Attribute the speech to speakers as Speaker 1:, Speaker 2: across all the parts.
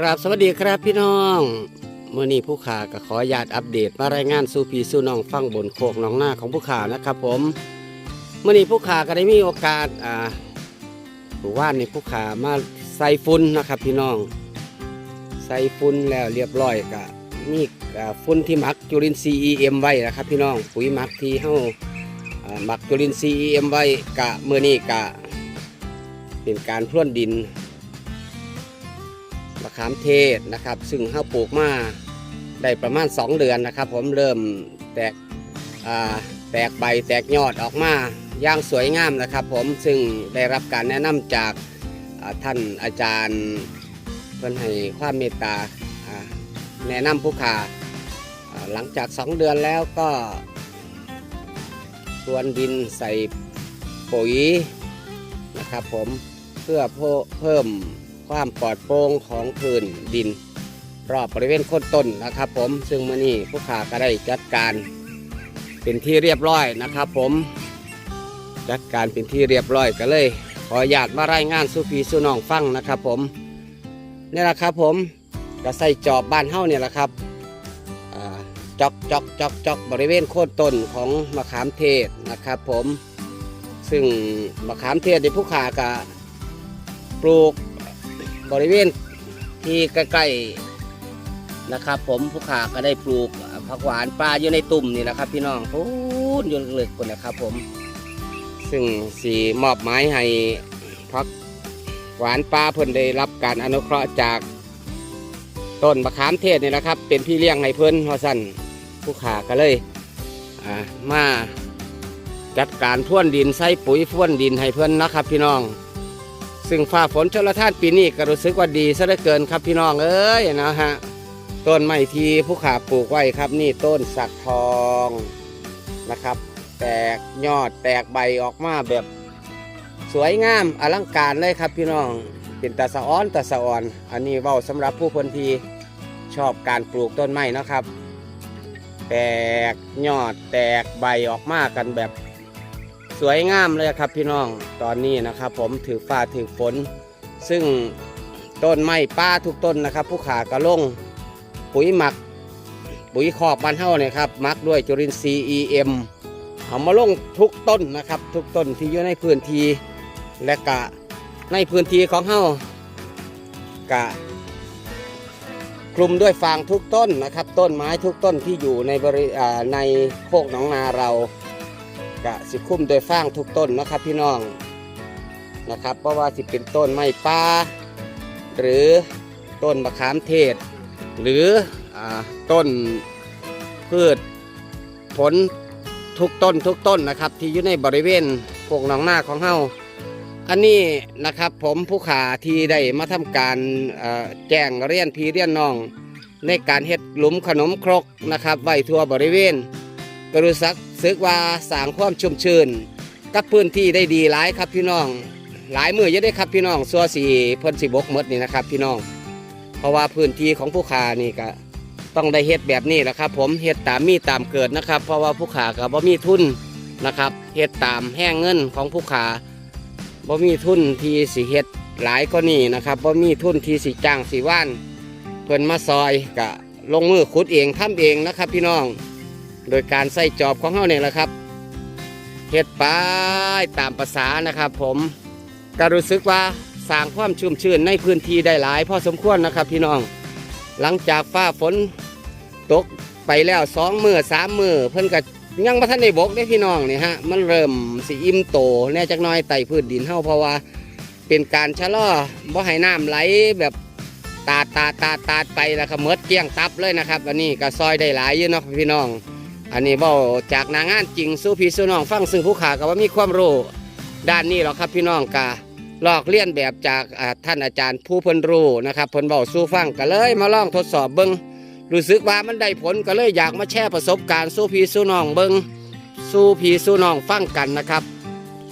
Speaker 1: กราบสวัสดีครับพี่น้องเมื่อนี้ผู้ขาก็ขออนุญาตอัปเดตมารายงานสู่พี่สู่น้องฟังบนโคกหน้องหน้าของผู้ขานะครับผมเมื่อนี้ผู้ขาก็ได้มีโอกาสอ่าผู้ว่านในผู้ขามาใส่ฝุ่นนะครับพี่น้อง ใส่ฝุ่นแล้วเรียบร้อยก็มีอ่าฝุ่นที่หมักจุลินทรีย์ EM ไว้นะครับพี่น้องปุ๋ยหมักที่เฮาอ่าหมักจุลินทรีย์ EM ไว้กะเมื่อนี้กะเป็นการพรวนดิน มะขามเทศนะครับ ซึ่งเฮาปลูกมาได้ประมาณ 2 เดือนนะครับ ผมเริ่มแตกอ่าแตกใบแตกยอดออกมาย่างสวยงามนะครับ ผมซึ่งได้รับการแนะนำจากท่านอาจารย์เพิ่อนให้ความเมตตาแนะนำผู้ขาหลังจาก 2 เดือนแล้วก็สวนดินใส่ปุ๋ยนะครับผมเพื่อเพิ่ม ความปลอดโปร่งของพื้นดิน รอบบริเวณโคนต้นนะครับ ผมซึ่งมื่อนี้ผู้ขาก็ได้จัดการเป็นที่เรียบร้อยนะครับ ผมจัดการเป็นที่เรียบร้อยก็เลย ขออนุญาตมารายงานสุพีสุน้องฟังนะครับ ผมนี่แหละครับ ผมก็ใส่จอบบ้านเฮ้าเนี่ยแหละครับจอกจอกจอกจอกบริเวณโคนต้นของมะขามเทศนะครับ ผม ซึ่งมะขามเทศในผู้ขาก็ปลูก บริเวณที่ใกล้ๆนะครับ ผมผู้ขาก็ได้ปลูกผักหวานปลาอยู่ในตุ่มนี่นะครับ พี่น้องพูดยู่ลึกคนนะครับ ผม ซึ่งสีมอบหมายให้ผักหวานปลาเพิ่นได้รับการอนุเคราะห์จากต้นมะขามเทศนี่นะครับ เป็นพี่เลี้ยงให้เพิ่นเพราะสั้นผู้ขาก็เลยมาจัดการพ่วนดินใส่ปุ๋ยพ่วนดินให้เพิ่นนะครับ พี่น้อง ซึ่งฟ้าฝนชลท่านปีนี้ก็รู้สึกว่าดีซะเหลือเกินครับพี่น้องเอ้ยนะฮะต้นไม้ที่ผู้ขาปลูกไว้ครับ นี่ต้นสักทองนะครับ แตกยอดแตกใบออกมาแบบสวยงามอลังการเลยครับพี่น้องเป็นตาสะอ้อนตาสะอ่อน อันนี้เว้าสำหรับผู้คนที่ชอบการปลูกต้นไม้นะครับ แตกยอดแตกใบออกมากันแบบ สวยงามเลยครับพี่น้องตอนนี้นะครับ ผมถือฟ้าถือฝน ซึ่งต้นไม้ป้าทุกต้นนะครับ ผู้ขากระลงปุ๋ยหมัก ปุ๋ยขอบบ้านเฮาเนี่ยครับมักด้วยจุลินทรีย์ EM เอามาลงทุกต้นนะครับ ทุกต้นที่อยู่ในพื้นที่และกะในพื้นที่ของเฮากะคลุมด้วยฟางทุกต้นนะครับ ต้นไม้ทุกต้นที่อยู่ในบริในโคกหนองนาเรา กะสิคุ้มโดยฟางทุกต้นนะครับพี่น้องนะครับ เพราะว่าสิเป็นต้นไม้ป่าหรือต้นมะขามเทศ หรืออต้นพืชผลทุกต้นทุกต้นนะครับ ที่อยู่ในบริเวณโคกหนองหน้าของเฮาอันนี้นะครับผมผู้ขาที่ได้มาทำการแจ้งเรียนพี่เรียนน้อง ในการเฮ็ดหลุมขนมครกนะครับไว้ทั่วบริเวณก็รู้สึก สึกว่าสร้างความชุ่มชื่นกับพื้นที่ได้ดีหลายครับพี่น้อง หลายมือจะได้ครับพี่น้องสัวสีเพิ่นสิบกมดนี่นะครับ พี่น้อง เพราะว่าพื้นที่ของผู้ขานี่ก็ต้องได้เฮ็ดแบบนี้แหละครับ ผมเฮ็ดตามมีตามเกิดนะครับ เพราะว่าผู้ขาก็บ่มีทุนนะครับเฮ็ดตามแห้งเงินของผู้ขาบ่มีทุนที่สิเฮ็ดหลายก็นี่นะครับบ่มีทุนที่สิจ้างสิว่านเพิ่นมาซอยกะลงมือขุดเองทำเองนะครับ พี่น้อง โดยการใส่จอบของเขาเนี่ยแหละครับเฮ็ดไปตามภาษานะครับผมก็รู้สึกว่าสร้างความชุ่มชื่นในพื้นที่ได้หลายพอสมควรนะครับพี่น้อง หลังจากฟ้าฝนตกไปแล้วสองมือสามมือเพิ่นก็ยังมาทันได้บกได้พี่น้องเนี่ยฮะมันเริ่มสิอิ่มโตแน่จักน้อยไต่พื้นดินเฮาเพราะว่าเป็นการชะลอบ่ให้น้ำไหลแบบตาตาตาตาไปแล้วก็เมดเกลี้ยงตับเลยนะครับอันนี้ก็ซอยได้หลายยู่เนาะพี่น้อง อันนี้เบ้าจากนางานจริงสู้พี่สู้น้องฟังซึ่งผู้ขาก็ว่ามีความรู้ด้านนี้หรอกครับพี่น้องกาลอกเลียนแบบจากท่านอาจารย์ผู้เพิ่นรู้นะครับเพิ่นเบาสู้ฟังก็เลยมาลองทดสอบเบิ้งรู้สึกว่ามันได้ผลก็เลยอยากมาแชร์ประสบการณ์สู้พี่สู้น้องเบิ้งสู้พี่สู้น้องฟังกันนะครับ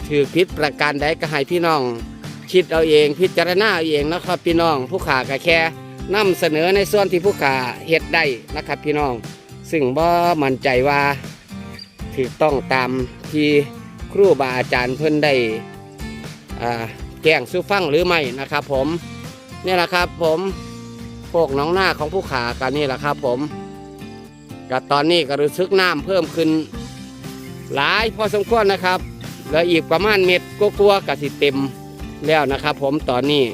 Speaker 1: ถือพิษประการใดก็ให้พี่น้อง คิดเอาเองพิจารณาเอาเองนะครับพี่น้องผู้ขาก็แค่นำเสนอในส่วนที่ผู้ขาเฮ็ดได้นะครับพี่น้อง ซึ่งบ่มั่นใจว่าถูกต้องตามที่ครูบาอาจารย์เพิ่นได้แจ้งสู้ฟังหรือไม่นะครับ ผมนี่แหละครับ ผมกน้องหน้าของผู้ขากันนี่แหละครับ ผมกับตอนนี้ก็รู้สึกน้ำเพิ่มขึ้น หลายพอสมควรนะครับเหลืออีกประมาณเม็ดกลัวกับสิเต็มแล้วนะครับ ผมตอนนี้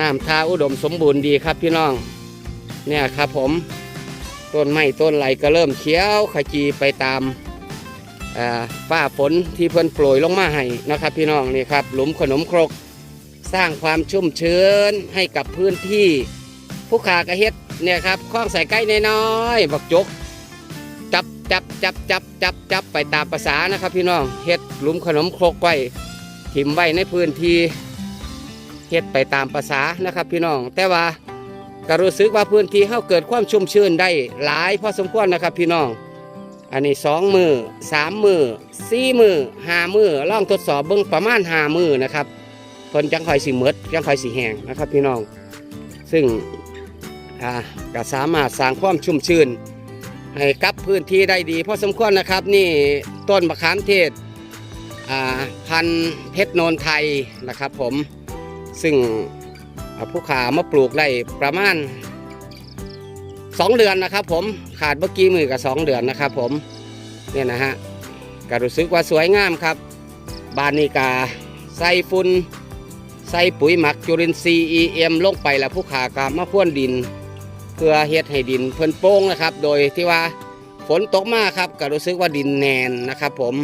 Speaker 1: น้ำท่าอุดมสมบูรณ์ดีครับพี่น้อง เนี่ยครับผม ต้นไม้ต้นไหลก็เริ่มเขียวขจีไปตามฝ้าฝนที่เพิ่นโปรยลงมาให้นะครับ พี่น้องนี่ครับ หลุมขนมครก สร้างความชุ่มชื้นให้กับพื้นที่ผู้ขากระเฮ็ดเนี่ยครับคล้องใส่ใกล้น้อยๆบักจกจับจับจับจับจับจับไปตามภาษานะครับ พี่น้องเฮ็ดหลุมขนมครกไว้ถิ่มไว้ในพื้นที่เฮ็ดไปตามภาษานะครับ พี่น้องแต่ว่า ก็รู้สึกว่าพื้นที่เฮาเกิดความชุ่มชื้นได้หลายพอสมควรนะครับพี่น้อง อันนี้สองมือสามมือสี่มือห้ามือลองทดสอบเบิ่งประมาณห้ามือนะครับเพิ่นจังคอยสิเมดจังคอยสิแห้งนะครับพี่น้อง ซึ่งอ่าก็สามารถสร้างความชุ่มชื้นให้กับพื้นที่ได้ดีพอสมควรนะครับนี่ต้นมะขามเทศอ่าพันเพชรโนนไทยนะครับผมซึ่ง ผู้ขามาปลูกได้ประมาณ 2 เดือนนะครับ ผมขาดเมื่อกี้มือกับ 2 เดือนนะครับ ผมเนี่ยนะฮะก็รู้สึกว่าสวยงามครับ บานนีกาใส่ฝุ่นใส่ปุ๋ยหมักจุลินทรีย์ EM ลงไปแล้วผู้ขากามาพ่วนดิน เพื่อเฮ็ดให้ดินเพิ่นโป้งนะครับ โดยที่ว่าฝนตกมากครับก็รู้สึกว่าดินแนนนะครับ ผม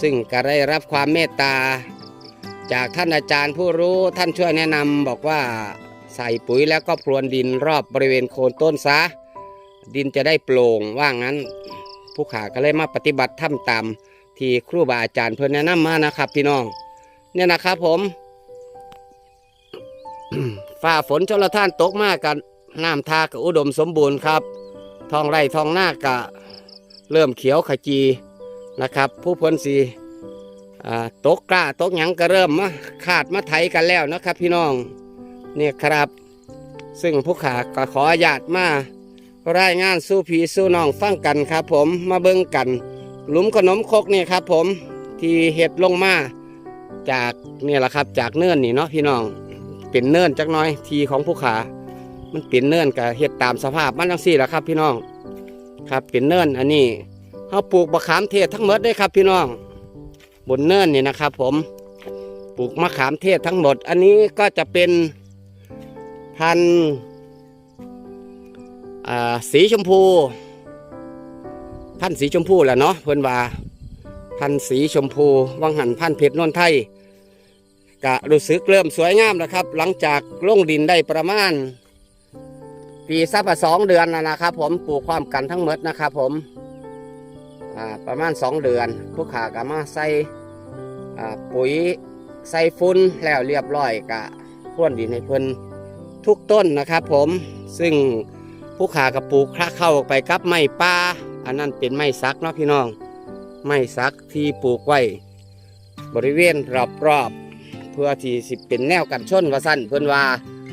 Speaker 1: ซึ่งก็ได้รับความเมตตา จากท่านอาจารย์ผู้รู้ท่านช่วยแนะนำบอกว่าใส่ปุ๋ยแล้วก็พรวนดินรอบบริเวณโคนต้นซะ ดินจะได้โปร่งว่างั้น ผู้ขาก็เลยมาปฏิบัติทำตามที่ครูบาอาจารย์เพิ่นแนะนำมานะครับพี่น้อง เนี่ยนะครับผมฝ่าฝนชละท่านตกมากกันน้ำทาก็อุดมสมบูรณ์ครับทองไร่ทองหน้ากะเริ่มเขียวขจีนะครับ ผู้พ้นสี ตกกล้าตกหยังก็เริ่มมาขาดมาไถกันแล้วนะครับ พี่น้องเนี่ยครับ ซึ่งผู้ขาก็ขออนุญาตมารายงานสู้ผีสู้น้องฟังกันครับ ผมมาเบิ่งกัน หลุมขนมคกนี่ครับ ผมที่เห็ดลงมาจากเนี่ยแหละครับจากเนื่นนี่เนาะพี่น้องเป็นเนื่นจักน้อยทีของผู้ขา มันเป็นเนื่นกับเห็ดตามสภาพมันทั้งสี่แหละครับ พี่น้องครับเป็นเนื่นอันนี้เขาปลูกมะขามเทศทั้งหมดได้ครับ พี่น้อง บนเนื่นนี่นะครับ ผมปลูกมะขามเทศทั้งหมด อันนี้ก็จะเป็นพันธุ์สีชมพู พันธุ์สีชมพูแหละเนาะเพื่อนว่า พันธุ์สีชมพู วังหันพันธุ์เพชรนนไทยกะรู้สึกเริ่มสวยงามแล้วครับ หลังจากลงดินได้ประมาณปีสักสองเดือนนะนะครับ ผมปลูกความกันทั้งหมดนะครับ ผม ประมาณสองเดือนผู้ขากะมาใส่ปุ๋ยใส่ฟุ้นแล้วเรียบร้อยกะพ่วนดินให้เพิ่นทุกต้นนะครับผมซึ่งผู้ขากะปูคละเข้าไปกับไม้ป่าอันนั้นเป็นไม้ซักเนาะพี่น้อง ไม้ซักที่ปลูกไว้บริเวณรอบๆเพื่อที่สิเป็นแนวกันชนว่าสั้นเพิ่อนว่า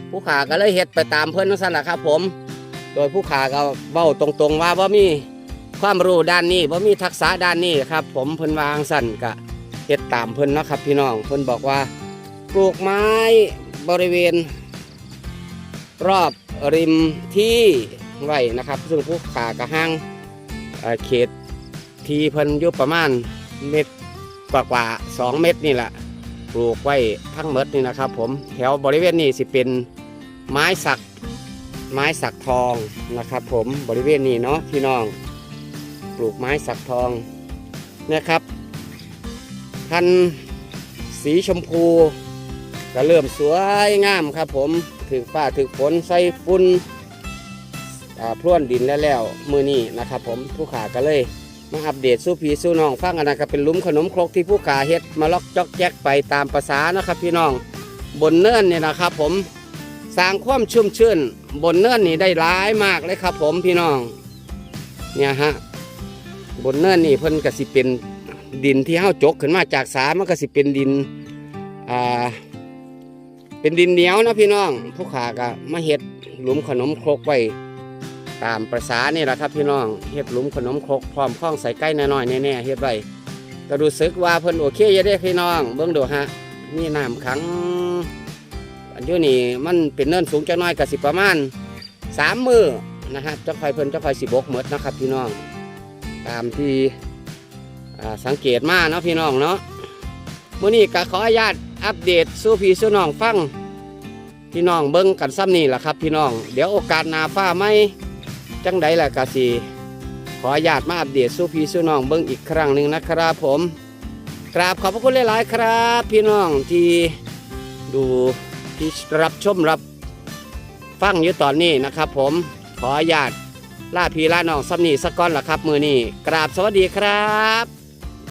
Speaker 1: ผู้ขาก็เลยเฮ็ดไปตามเพิ่อนว่าสั้นแหละครับผม โดยผู้ขาก็เบ้าตรงๆว่าบ่ามี ความรู้ด้านนี้บ่มีทักษะด้านนี้ครับ ผมเพิ่นวาจั่งสั้นก็เฮ็ดตามเพิ่นเนาะครับ พี่น้องเพิ่นบอกว่า ปลูกไม้บริเวณ รอบริมที่ไว้นะครับ ซึ่งผู้ขาก็ห่างเขตที่เพิ่นอยู่ประมาณเม็ดกว่าๆสองเม็ดนี่แหละปลูกไว้ทั้งหมดนี่นะครับ ผมแถวบริเวณนี้สิเป็นไม้สักไม้สักทองนะครับ ผมบริเวณนี้เนาะพี่น้อง ปลูกไม้สักทองนะครับพันสีชมพูก็เริ่มสวยงามครับผมถึงฟ้าถึงฝนใส่ฝุ่นอ่าพรวนดินแล้วแล้วมือนี้นะครับผมผู้ขาก็เลยมาอัปเดตสู้พี่สู้น้องฟังกันนะครับเป็นลุมขนมครกที่ผู้ขาเฮ็ดมาล็อกจอกแจ๊กไปตามภาษานะครับพี่น้องบนเนินเนี่ยนะครับผมสร้างความชุ่มชื่นบนเนินนี่ได้หลายมากเลยครับผมพี่น้องเนี่ยฮะ บนเนินนี่เพิ่นก็สิเป็นดินที่เฮาจกขึ้นมาจากสามันก็สิเป็นดินอ่าเป็นดินเหนียวนะพี่น้องผู้ขาก็มาเฮ็ดหลุมขนมครกไว้ตามประษานี่แหละครับพี่น้องเฮ็ดหลุมขนมครกพร้อมข้องใส่ใกล้น้อยๆแน่ๆเฮ็ดไว้ก็รู้สึกว่าเพิ่นโอเคอยู่เด้พี่น้อง เบิ่งดูฮะนี่น้ำขังอันอยู่นี่มันเป็นเนินสูงจักหน้อยก็สิประมาณสามมือนะครับเจ้าคอยเพิ่นเจ้าคอยสิบกหมดนะครับพี่น้อง ตามที่สังเกตมาเนาะพี่น้องเนาะมื้อนี้ก็ขออนุญาตอัปเดตสู่พี่สู่น้องฟังพี่น้องเบิ่งกันซ้ำนี่แหละครับ พี่น้องเดี๋ยวโอกาสนาฟ้าไม่จังใดแหละกะสิขออนุญาตมาอัปเดตสู่พี่สู่น้องเบิ่งอีกครั้งหนึ่งนะครับผมกราบขอบพระคุณหลาย ๆ ครับ พี่น้องที่ดูที่รับชมรับฟังอยู่ตอนนี้นะครับ ผมขออนุญาต ล่าพี่ลาน้องซ้ำนี่สักก้อนละครับ มือนี่กราบสวัสดีครับ